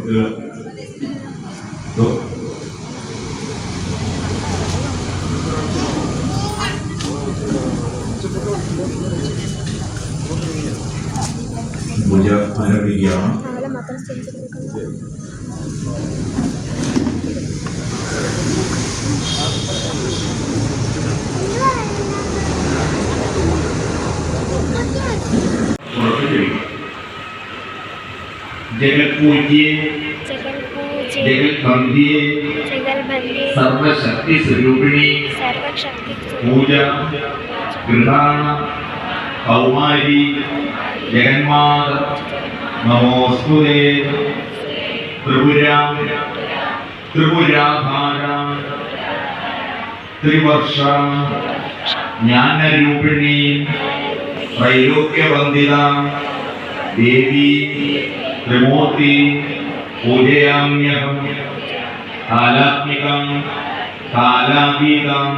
ഇത് ഇതോ? പൂജ ആരംഭിക്കുകയാണ് ജഗത്പൂജ്യേ ജഗൽ പൂജ ജഗത്ബന്ധിയെ ജഗൽ स्वरूपिणी പൂജ ഗൃഹാണ കൗമാരി ജഗന്മാത നമോസ്തുതേ ത്രിപുരാ ത്രിപുരാധാര ത്രിവർഷ ജ്ഞാനരൂപിണി ത്രൈലോക്യവന്ദിത ദേവി ത്രിമൂർത്തി പൂജയാമ്യഹം കാലാത്മികം കാലാതീതം.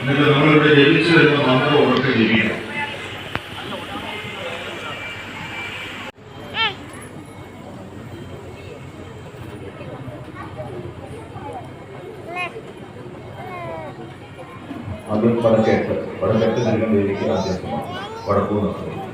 എന്നിട്ട് നമ്മളിവിടെ ജപിച്ചു വരുന്ന മന്ത്രം ഉറക്കെ ജപിക്കണം. ആദ്യം വടക്കേട്ട് വടക്കേട്ട് നൽകാൻ വേദിക്ക് ആദ്യം വടക്കൂ നിർത്തും